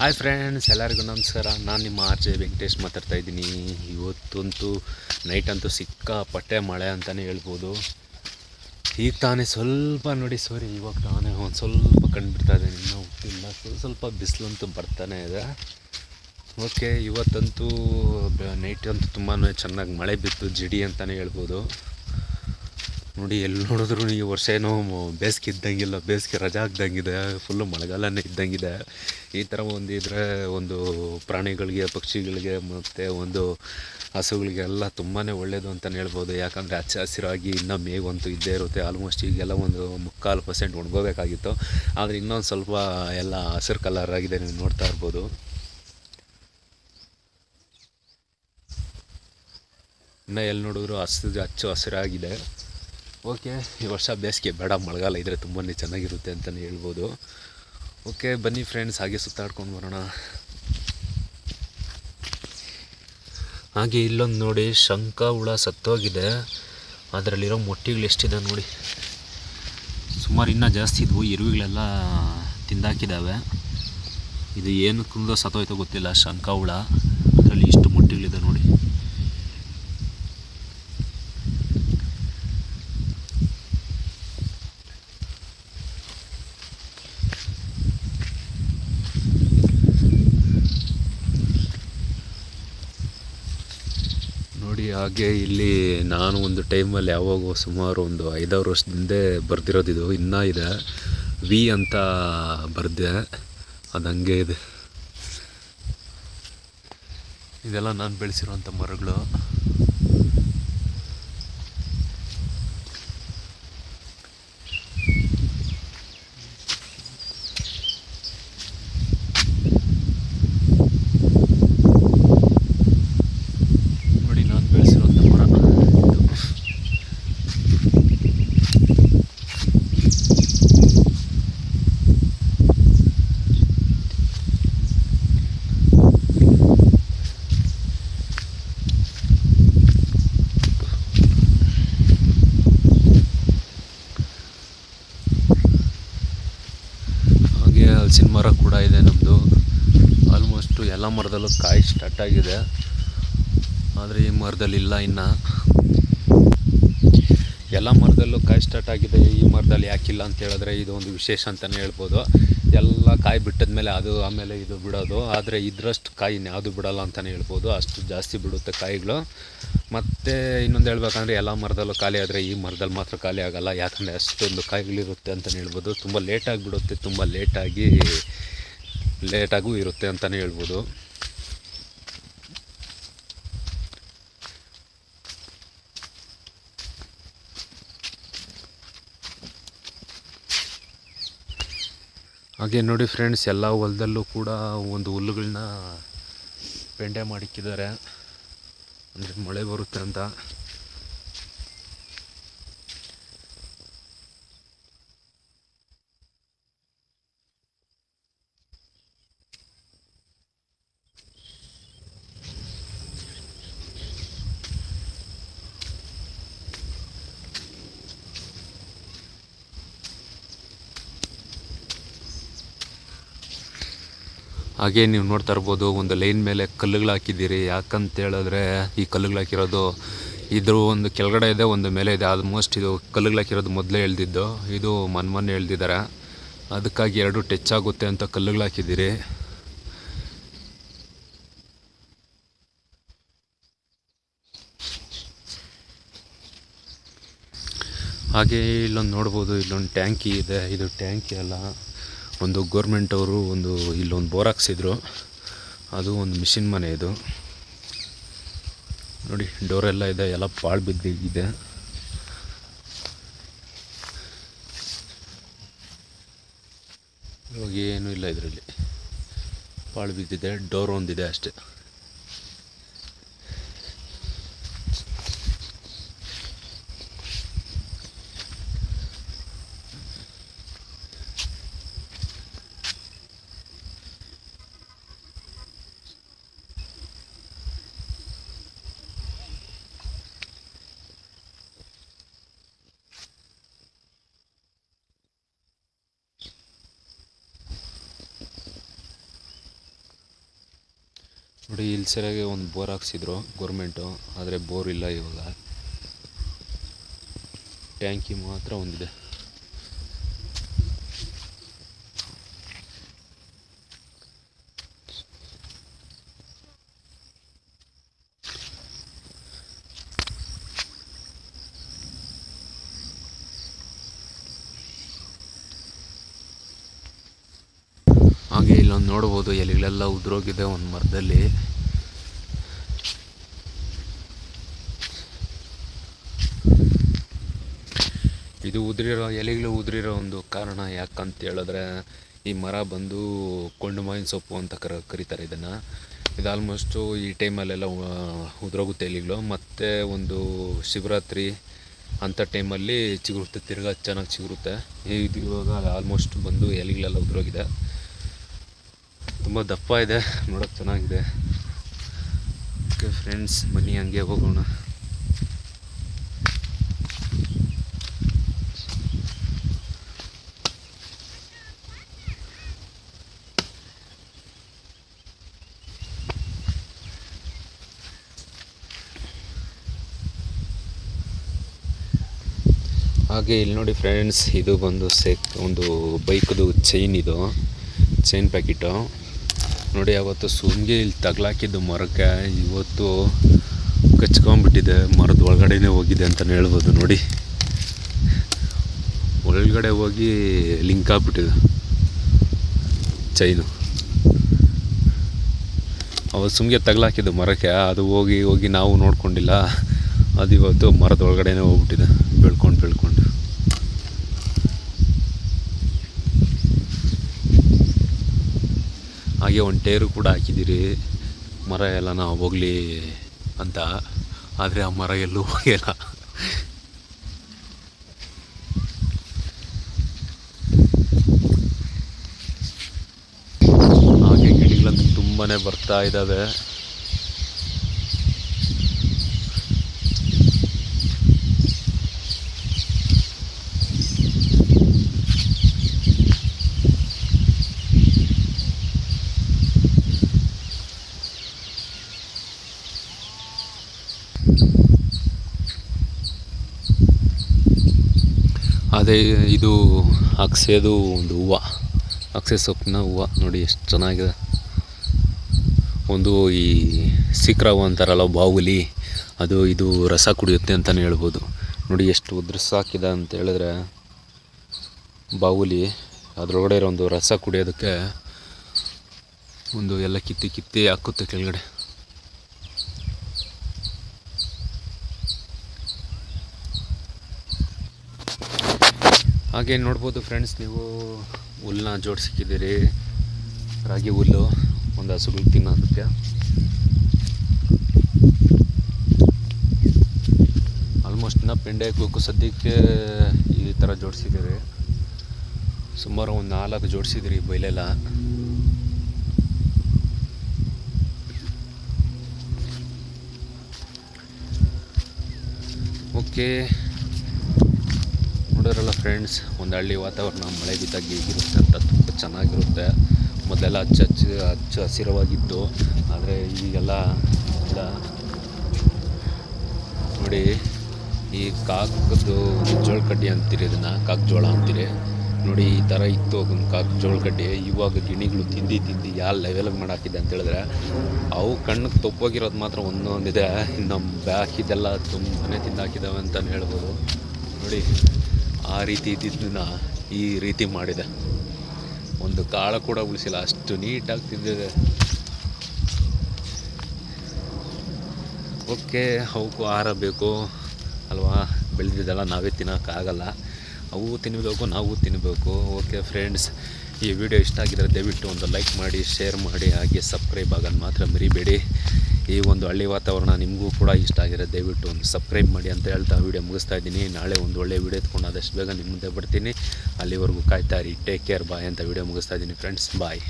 Hi friends ಎಲ್ಲರಿಗೂ ನಮಸ್ಕಾರ. ನಾನು ನಿಮ್ಮ ಆರ್ ಜೆ ವೆಂಕಟೇಶ್ ಮಾತಾಡ್ತಾ ಇದ್ದೀನಿ. ಇವತ್ತಂತೂ ನೈಟ್ ಅಂತೂ ಸಿಕ್ಕಾಪಟ್ಟೆ ಮಳೆ ಅಂತಲೇ ಹೇಳ್ಬೋದು. ಈಗ ತಾನೇ ಸ್ವಲ್ಪ ನೋಡಿ ಸಾರಿ ಇವಾಗ ತಾನೇ ಒಂದು ಸ್ವಲ್ಪ ಕಂಡುಬಿಡ್ತಾ ಇದೆ. ಇನ್ನೂ ಹುಟ್ಟಿಲ್ಲ ಸ್ವಲ್ಪ ಸ್ವಲ್ಪ ಬಿಸಿಲಂತೂ ಬರ್ತಾನೆ ಇದೆ. ಓಕೆ ಇವತ್ತಂತೂ ನೈಟ್ ಅಂತೂ ತುಂಬಾ ಚೆನ್ನಾಗಿ ಮಳೆ ಬಿತ್ತು, ಜಿಡಿ ಅಂತಲೇ ಹೇಳ್ಬೋದು. ನೋಡಿ ಎಲ್ಲಿ ನೋಡಿದ್ರು ಈ ವರ್ಷ ಏನೋ ಬೇಸಿಗೆ ಇದ್ದಂಗಿಲ್ಲ, ಬೇಸಿಗೆ ರಜಾ ಆಗ್ದಂಗಿದೆ ಫುಲ್ಲು ಮಳೆಗಾಲನೇ ಇದ್ದಂಗಿದೆ. ಈ ಥರ ಒಂದು ಇದ್ರೆ ಒಂದು ಪ್ರಾಣಿಗಳಿಗೆ, ಪಕ್ಷಿಗಳಿಗೆ ಮತ್ತು ಒಂದು ಹಸುಗಳಿಗೆಲ್ಲ ತುಂಬಾ ಒಳ್ಳೆಯದು ಅಂತಲೇ ಹೇಳ್ಬೋದು. ಯಾಕಂದರೆ ಹಚ್ಚ ಹಸಿರಾಗಿ ಇನ್ನೂ ಮೇಗಂತೂ ಇದ್ದೇ ಇರುತ್ತೆ. ಆಲ್ಮೋಸ್ಟ್ ಈಗೆಲ್ಲ ಒಂದು ಮುಕ್ಕಾಲು ಪರ್ಸೆಂಟ್ ಒಣಗೋಬೇಕಾಗಿತ್ತು. ಆದರೆ ಇನ್ನೊಂದು ಸ್ವಲ್ಪ ಎಲ್ಲ ಹಸಿರು ಕಲರ್ ಆಗಿದೆ ನೀವು ನೋಡ್ತಾ ಇರ್ಬೋದು. ಇನ್ನು ಎಲ್ಲಿ ನೋಡಿದ್ರು ಹಸಿರು ಹಚ್ಚು ಹಸಿರಾಗಿದೆ. ಓಕೆ ಈ ವರ್ಷ ಬೇಸಿಗೆ ಬೇಡ, ಮಳೆಗಾಲ ಇದ್ದರೆ ತುಂಬಾ ಚೆನ್ನಾಗಿರುತ್ತೆ ಅಂತಲೇ ಹೇಳ್ಬೋದು. ಓಕೆ ಬನ್ನಿ ಫ್ರೆಂಡ್ಸ್ ಹಾಗೆ ಸುತ್ತಾಡ್ಕೊಂಡು ಬರೋಣ. ಹಾಗೆ ಇಲ್ಲೊಂದು ನೋಡಿ ಶಂಕ ಹುಳ ಸತ್ತೋಗಿದೆ. ಅದರಲ್ಲಿರೋ ಮೊಟ್ಟೆಗಳು ಎಷ್ಟಿದೆ ನೋಡಿ. ಸುಮಾರು ಇನ್ನೂ ಜಾಸ್ತಿ ಇದ್ವು ಇರುವೆಗಳೆಲ್ಲ ತಿಂದಾಕಿದ್ದಾವೆ ಇದು ಏನು ಕುಂದೋ ಸತ್ತೋಯ್ತೋ ಗೊತ್ತಿಲ್ಲ ಶಂಕ ಹುಳ. ಅದರಲ್ಲಿ ಇಷ್ಟು ಮೊಟ್ಟೆಗಳಿದೆ ನೋಡಿ ನೋಡಿ ಹಾಗೆ ಇಲ್ಲಿ ನಾನು ಒಂದು ಟೈಮಲ್ಲಿ ಯಾವಾಗೋ ಸುಮಾರು ಒಂದು ಐದಾರು ವರ್ಷದಿಂದ ಹಿಂದೆ ಇನ್ನೂ ಇದೆ. ವಿ ಅಂತ ಬರೆದೆ. ಅದು ಹಂಗೆ ಇದೆ. ಇದೆಲ್ಲ ನಾನು ಬೆಳೆಸಿರುವಂಥ ಮರಗಳು ನೋಡಿ ನಾನು ಬೆಳೆಸಿರುವಂಥ ಮರ ಇದು. ಹಾಗೆ ಹಲಸಿನ ಮರ ಕೂಡ ಇದೆ ನಮ್ಮದು ಆಲ್ಮೋಸ್ಟು ಎಲ್ಲ ಮರದಲ್ಲೂ ಕಾಯಿ ಸ್ಟಾರ್ಟ್ ಆಗಿದೆ. ಆದರೆ ಈ ಮರದಲ್ಲಿ ಇಲ್ಲ ಇನ್ನು. ಎಲ್ಲ ಮರದಲ್ಲೂ ಕಾಯಿ ಸ್ಟಾರ್ಟ್ ಆಗಿದೆ. ಈ ಮರದಲ್ಲಿ ಯಾಕಿಲ್ಲ ಅಂತ ಹೇಳಿದ್ರೆ ಇದು ಒಂದು ವಿಶೇಷ ಅಂತಲೇ ಹೇಳ್ಬೋದು. ಎಲ್ಲ ಕಾಯಿ ಬಿಟ್ಟದ ಮೇಲೆ ಅದು ಆಮೇಲೆ ಇದು ಬಿಡೋದು. ಆದರೆ ಇದರಷ್ಟು ಕಾಯಿ ಯಾವುದು ಬಿಡಲ್ಲ ಅಂತಲೇ ಹೇಳ್ಬೋದು. ಅಷ್ಟು ಜಾಸ್ತಿ ಬಿಡುತ್ತೆ ಕಾಯಿಗಳು. ಮತ್ತು ಇನ್ನೊಂದು ಹೇಳ್ಬೇಕಂದ್ರೆ ಎಲ್ಲ ಮರದಲ್ಲೂ ಖಾಲಿ ಆದರೆ ಈ ಮರದಲ್ಲಿ ಮಾತ್ರ ಖಾಲಿ ಆಗೋಲ್ಲ. ಯಾಕಂದರೆ ಅಷ್ಟೊಂದು ಕಾಯಿಗಳಿರುತ್ತೆ ಅಂತಲೇ ಹೇಳ್ಬೋದು. ತುಂಬ ಲೇಟಾಗಿ ಬಿಡುತ್ತೆ. ತುಂಬ ಲೇಟಾಗಿ ಲೇಟಾಗೂ ಇರುತ್ತೆ ಅಂತಲೇ ಹೇಳ್ಬೋದು. ಹಾಗೆ ನೋಡಿ ಫ್ರೆಂಡ್ಸ್ ಎಲ್ಲ ಹೊಲದಲ್ಲೂ ಕೂಡ ಒಂದು ಹುಲ್ಲುಗಳನ್ನ ಪೆಂಡೆ ಮಾಡಿಕ್ಕಿದ್ದಾರೆ. ಅಂದರೆ ಮಳೆ ಬರುತ್ತೆ ಅಂತ. ಹಾಗೆ ನೀವು ನೋಡ್ತಾ ಇರ್ಬೋದು, ಒಂದು ಲೈನ್ ಮೇಲೆ ಕಲ್ಲುಗಳು ಹಾಕಿದ್ದೀರಿ. ಯಾಕಂತ ಹೇಳಿದ್ರೆ ಈ ಕಲ್ಲುಗಳು ಹಾಕಿರೋದು ಇದ್ರ ಒಂದು ಕೆಳಗಡೆ ಇದೆ, ಒಂದು ಮೇಲೆ ಇದೆ. ಆಲ್ಮೋಸ್ಟ್ ಇದು ಕಲ್ಲುಗಳು ಹಾಕಿರೋದು ಮೊದಲೇ ಎಳ್ದಿದ್ದು ಇದು ಮನ್ಮನ್ ಎಳ್ದಿದ್ದಾರೆ ಅದಕ್ಕಾಗಿ ಎರಡು ಟಚ್ ಆಗುತ್ತೆ ಅಂತ ಕಲ್ಲುಗಳು ಹಾಕಿದ್ದೀರಿ. ಹಾಗೆ ಇಲ್ಲೊಂದು ನೋಡ್ಬೋದು, ಇಲ್ಲೊಂದು ಟ್ಯಾಂಕಿ ಇದೆ. ಇದು ಟ್ಯಾಂಕಿ ಅಲ್ಲ. ಒಂದು ಗೋರ್ಮೆಂಟ್ ಅವರು ಒಂದು ಇಲ್ಲೊಂದು ಬೋರ್ ಹಾಕ್ಸಿದ್ರು. ಅದು ಒಂದು ಮಿಷಿನ್ ಮನೆ ಇದು. ನೋಡಿ ಡೋರೆಲ್ಲ ಇದೆ, ಎಲ್ಲ ಪಾಳು ಬಿದ್ದಿದೆ. ಇವಾಗ ಏನೂ ಇಲ್ಲ ಇದರಲ್ಲಿ. ಪಾಳು ಬಿದ್ದಿದೆ ಡೋರ್ ಒಂದಿದೆ ಅಷ್ಟೇ. ನೋಡಿ ಇಲ್ಲಿ ಸರಿಯಾಗಿ ಒಂದು ಬೋರ್ ಹಾಕ್ಸಿದ್ರು ಗೌರ್ಮೆಂಟು ಆದರೆ ಬೋರ್ ಇಲ್ಲ ಇವಾಗ. ಟ್ಯಾಂಕಿ ಮಾತ್ರ ಒಂದಿದೆ. ಇಲ್ಲೊಂದು ನೋಡ್ಬೋದು ಎಲೆಗಳೆಲ್ಲ ಉದುರೋಗಿದೆ ಒಂದು ಮರದಲ್ಲಿ. ಇದು ಉದುರಿರೋ, ಎಲೆಗಳು ಉದುರಿರೋ ಒಂದು ಕಾರಣ ಯಾಕಂತ ಹೇಳಿದ್ರೆ, ಈ ಮರ ಬಂದು ಕೊಂಡು ಮಾವಿನ ಸೊಪ್ಪು ಅಂತ ಕರ, ಕರೀತಾರೆ ಇದನ್ನು. ಇದು ಆಲ್ಮೋಸ್ಟು ಈ ಟೈಮಲ್ಲೆಲ್ಲ ಉದುರೋಗುತ್ತೆ ಎಲೆಗಳು. ಮತ್ತು ಒಂದು ಶಿವರಾತ್ರಿ ಅಂಥ ಟೈಮಲ್ಲಿ ಚಿಗುರುತ್ತೆ, ತಿರ್ಗಾ ಚೆನ್ನಾಗಿ ಚಿಗುರುತ್ತೆ. ಇದು ಇವಾಗ ಆಲ್ಮೋಸ್ಟ್ ಬಂದು ಎಲೆಗಳೆಲ್ಲ ಉದುರೋಗಿದೆ. ತುಂಬ ದಪ್ಪ ಇದೆ, ನೋಡೋಕೆ ಚೆನ್ನಾಗಿದೆ. ಓಕೆ ಫ್ರೆಂಡ್ಸ್ ಬನ್ನಿ, ಹಂಗೆ ಹೋಗೋಣ. ಹಾಗೆ ಇಲ್ಲಿ ನೋಡಿ ಫ್ರೆಂಡ್ಸ್ ಇದು ಬಂದು ಸೆಕ್ ಒಂದು ಬೈಕ್ದು ಚೈನ್ ಇದು. ಚೈನ್ ಪ್ಯಾಕೆಟು ನೋಡಿ, ಅವತ್ತು ಸುಮ್ಗೆ ಇಲ್ಲಿ ತಗ್ಲಾಕಿದ್ದು ಮರಕ್ಕೆ ಇವತ್ತು ಕಚ್ಕೊಂಬಿಟ್ಟಿದೆ ಮರದ ಒಳಗಡೆ ಹೋಗಿದೆ ಅಂತಲೇ ಹೇಳ್ಬೋದು, ನೋಡಿ. ಒಳಗಡೆ ಹೋಗಿ ಲಿಂಕ್ ಆಗ್ಬಿಟ್ಟಿದೆ. ಚೈನು. ಅವತ್ತು ಸುಮ್ಗೆ ತಗ್ಲಾಕಿದ್ದು ಮರಕ್ಕೆ, ಅದು ಹೋಗಿ ಹೋಗಿ ನಾವು ನೋಡ್ಕೊಂಡಿಲ್ಲ. ಅದು ಇವತ್ತು ಮರದ ಒಳಗಡೆನೇ ಹೋಗ್ಬಿಟ್ಟಿದೆ. ಹಾಗೆ ಒಂದು ಟೈರು ಕೂಡ ಹಾಕಿದ್ದೀರಿ. ಮರ ಎಲ್ಲ ನಾವು ಹೋಗಲಿ ಅಂತ. ಆದರೆ ಆ ಮರ ಎಲ್ಲೂ ಹೋಗಿಲ್ಲ. ಹಾಗೆ ಗಿಡಗಳಂತೂ ತುಂಬಾ ಬರ್ತಾ ಇದ್ದಾವೆ. ಅದೇ, ಇದು ಅಕ್ಸೆದು ಒಂದು ಹೂವು. ಅಕ್ಸೆ ಸೊಪ್ಪಿನ ಹೂವು. ನೋಡಿ, ಎಷ್ಟು ಚೆನ್ನಾಗಿದೆ. ಒಂದು ಈ ಸಿಕ್ರಾವು ಅಂತಾರಲ್ಲ ಬಾಹುಲಿ ಅದು, ಇದು ರಸ ಕುಡಿಯುತ್ತೆ ಅಂತಲೇ ಹೇಳ್ಬೋದು. ನೋಡಿ, ಎಷ್ಟು ಉದ್ರಸಾಕಿದೆ ಅಂತ ಹೇಳಿದ್ರೆ ಬಾಹುಲಿ ಅದರೊಳಗಡೆ ಇರೋ ಒಂದು ರಸ ಕುಡಿಯೋದಕ್ಕೆ ಒಂದು ಎಲ್ಲ ಕಿತ್ತಿ ಕಿತ್ತಿ ಹಾಕುತ್ತೆ ಕೆಳಗಡೆ. ಹಾಗೆ ನೋಡ್ಬೋದು ಫ್ರೆಂಡ್ಸ್ ನೀವು ಹುಲ್ಲನ್ನ ಜೋಡಿಸಿಕ್ಕಿದ್ದೀರಿ ರಾಗಿ ಹುಲ್ಲು, ಒಂದು ಹಸುಗಳು ತಿನ್ನೋದಕ್ಕೆ ಆಲ್ಮೋಸ್ಟ್ ಇನ್ನು ಪೆಂಡೆ ಕೂಕು ಸದ್ಯಕ್ಕೆ ಈ ಥರ ಜೋಡಿಸಿದ್ದೀರಿ. ಸುಮಾರು ಒಂದು ನಾಲ್ಕು ಜೋಡಿಸಿದಿರಿ ಬೈಲೆಲ್ಲ. ಓಕೆ ನೋಡಿದ್ರಲ್ಲ ಫ್ರೆಂಡ್ಸ್ ಒಂದು ಹಳ್ಳಿ ವಾತಾವರಣ, ಮಳೆ ಬಿದ್ದಾಗ ಹೇಗಿರುತ್ತೆ ಅಂತ ತುಂಬ ಚೆನ್ನಾಗಿರುತ್ತೆ. ಮೊದಲೆಲ್ಲ ಹಚ್ಚ ಹಚ್ಚ ಹಚ್ಚ ಹಸಿರವಾಗಿತ್ತು. ಆದರೆ ಈಗೆಲ್ಲ ಎಲ್ಲ ನೋಡಿ, ಈ ಕಾಕದ್ದು ಜೋಳ ಕಡ್ಡಿ ಅಂತೀರಿ ಇದನ್ನು ಕಾಕ್ ಜೋಳ ಅಂತೀರಿ. ನೋಡಿ, ಈ ಥರ ಇತ್ತು ಒಂದು ಕಾಕ್ ಜೋಳ ಕಡ್ಡಿ. ಇವಾಗ ಗಿಣಿಗಳು ತಿಂದು ತಿಂದು ಯಾವ ಲೆವೆಲ್ಗೆ ಮಾಡಾಕಿದೆ ಅಂತ ಹೇಳಿದ್ರೆ, ಅವು ಕಣ್ಣಿಗೆ ತಪ್ಪೋಗಿರೋದು ಮಾತ್ರ ಒಂದೊಂದಿದೆ. ಇನ್ನು ಬ್ಯಾಕಿದೆಲ್ಲ ತುಂಬನೇ ತಿಂದಾಕಿದ್ದಾವೆ ಅಂತಲೇ ಹೇಳ್ಬೋದು. ನೋಡಿ. ಆ ರೀತಿ ಇದ್ದಿದ್ದನ್ನ ಈ ರೀತಿ ಮಾಡಿದೆ. ಒಂದು ಕಾಳು ಕೂಡ ಉಳಿಸಿಲ್ಲ, ಅಷ್ಟು ನೀಟಾಗಿ ತಿಂದಿದೆ. ಓಕೆ, ಅವಕ್ಕೂ ಆಹಾರ ಬೇಕು. ಅಲ್ವಾ? ಬೆಳೆದಿದ್ದೆಲ್ಲ ನಾವೇ ತಿನ್ನೋಕ್ಕಾಗಲ್ಲ. ಅವು ತಿನ್ನಬೇಕು ನಾವು ತಿನ್ನಬೇಕು ಓಕೆ ಫ್ರೆಂಡ್ಸ್ ಈ ವಿಡಿಯೋ ಇಷ್ಟ ಆಗಿದ್ರೆ ದಯವಿಟ್ಟು ಒಂದು ಲೈಕ್ ಮಾಡಿ, ಶೇರ್ ಮಾಡಿ, ಹಾಗೆ ಸಬ್ಸ್ಕ್ರೈಬ್ ಆಗೋದು ಮಾತ್ರ ಮರಿಬೇಡಿ. ಈ ಒಂದು ಹಳ್ಳಿ ವಾತಾವರಣ ನಿಮಗೂ ಕೂಡ ಇಷ್ಟ ಆಗಿರೋ ದಯವಿಟ್ಟು ಒಂದು ಸಬ್ಸ್ಕ್ರೈಬ್ ಮಾಡಿ ಅಂತ ಹೇಳ್ತಾ ವಿಡಿಯೋ ಮುಗಿಸ್ತಾ ಇದ್ದೀನಿ. ನಾಳೆ ಒಂದು ಒಳ್ಳೆ ವಿಡಿಯೋ ಎತ್ಕೊಂಡು ಆದಷ್ಟು ಬೇಗ ನಿಮ್ಮ ಮುಂದೆ ಬರ್ತೀನಿ. ಅಲ್ಲಿವರೆಗೂ ಕಾಯ್ತಾ ಇರಿ. ಟೇಕ್ ಕೇರ್ ಬಾಯ್ ಅಂತ ವಿಡಿಯೋ ಮುಗಿಸ್ತಾ ಇದ್ದೀನಿ ಫ್ರೆಂಡ್ಸ್ ಬಾಯ್